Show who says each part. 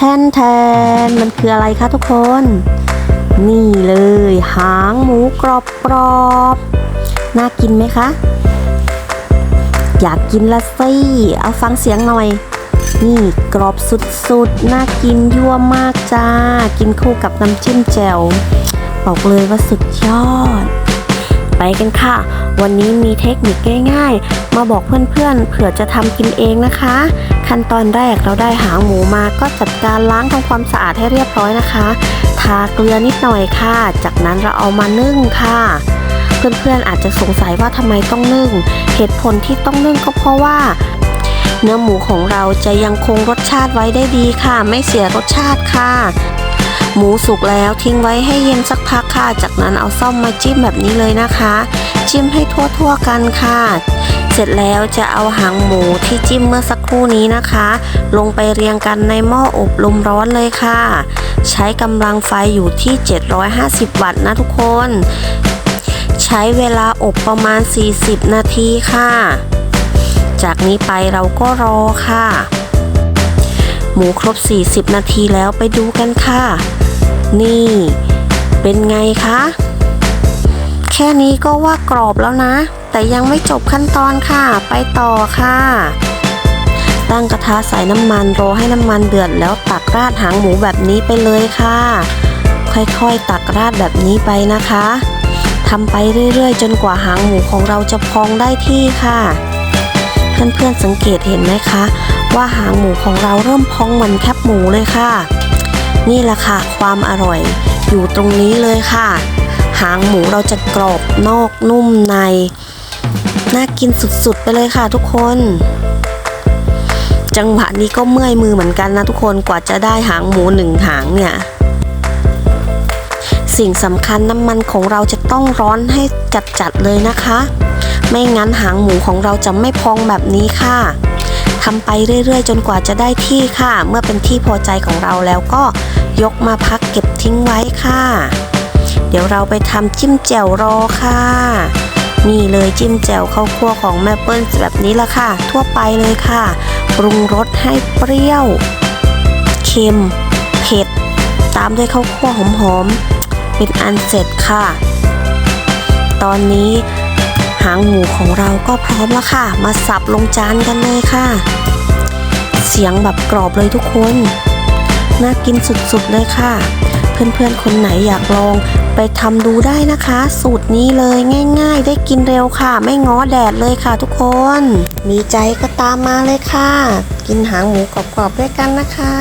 Speaker 1: แทนแทนมันคืออะไรคะทุกคน นี่เลย หางหมูกรอบกรอบๆน่ากินไหมคะ อยากกินละสิเอาฟังเสียงหน่อย นี่กรอบสุดๆ น่ากินยั่วมากจ้า กินคู่กับน้ำจิ้มแจ่วบอกเลยว่าสุดยอด ไปกันค่ะ วันนี้มีเทคนิคง่ายๆ มาบอกเพื่อนๆ เผื่อจะทำกินเองนะคะ ขั้นตอนแรกเราได้หางหมูมาก็จัดการล้างทำความสะอาดให้เรียบร้อยนะคะ ทาเกลือนิดหน่อยค่ะ จากนั้นเราเอามานึ่งค่ะเพื่อนๆอาจจะสงสัยว่าทำไมต้องนึ่ง เหตุผลที่ต้องนึ่งก็เพราะว่า เนื้อหมูของเราจะยังคงรสชาติไว้ได้ดีค่ะ ไม่เสียรสชาติค่ะ หมูสุกแล้วทิ้งไว้ให้เย็นสักพักค่ะ จากนั้นเอาซ่อมมาจิ้มแบบนี้เลยนะคะ จิ้มให้ทั่วๆกันค่ะ เสร็จแล้วจะเอาหางหมูที่จิ้มเมื่อสักครู่นี้นะคะ ลงไปเรียงกันในหม้ออบลมร้อนเลยค่ะ ใช้กำลังไฟอยู่ที่ 750 วัตต์นะทุกคน ใช้เวลาอบประมาณ 40 นาทีค่ะ จากนี้ไปเราก็รอค่ะ หมูครบ 40 นาทีแล้วไปดูกันค่ะ นี่ เป็นไงคะ แค่นี้ก็ว่ากรอบแล้วนะ แต่ยังไม่จบขั้นตอนค่ะ ไปต่อค่ะ ตั้งกระทะใส่น้ำมันรอให้น้ำมันเดือดแล้วตักราดหางหมูแบบนี้ไปเลยค่ะ ค่อยๆ ตักราดแบบนี้ไปนะคะทำไปเรื่อยๆ จนกว่าหางหมูของเราจะพองได้ที่ค่ะ เพื่อนๆสังเกตเห็นไหมคะ ว่าหางหมูของเราเริ่มพองเหมือนแคบหมูเลยค่ะ นี่แหละค่ะ ความอร่อยอยู่ตรงนี้เลยค่ะ หางหมูเราจะกรอบนอกนุ่มใน น่ากินสุดๆไปเลยค่ะทุกคน จังหวะนี้ก็เมื่อยมือเหมือนกันนะทุกคนกว่าจะได้หางหมูหนึ่งหางเนี่ยสิ่งสำคัญน้ำมันของเราจะต้องร้อนให้จัดๆเลยนะคะ ไม่งั้นหางหมูของเราจะไม่พองแบบนี้ค่ะ ทำไปเรื่อยๆ จนกว่าจะได้ที่ค่ะ เมื่อเป็นที่พอใจของเราแล้วก็ยกมาพักเก็บทิ้งไว้ค่ะ เดี๋ยวเราไปทำจิ้มแจ่วรอค่ะ นี่เลยจิ้มแจ่วข้าวคั่วของแม่เปิ้ลแบบนี้ละค่ะ ทั่วไปเลยค่ะ ปรุงรสให้เปรี้ยวเค็มเผ็ด ตามด้วยข้าวคั่วหอมๆเป็นอันเสร็จค่ะ ตอนนี้ หางหมูของเราก็พร้อมแล้วค่ะ มาสับลงจานกันเลยค่ะ เสียงแบบกรอบเลยทุกคน น่ากินสุดๆเลยค่ะ เพื่อนๆคนไหนอยากลองไปทำดูได้นะคะ สูตรนี้เลยง่าย ๆ ได้กินเร็วค่ะ ไม่ง้อแดดเลยค่ะทุกคน มีใจก็ตามมาเลยค่ะ กินหางหมูกรอบๆด้วยกันนะคะ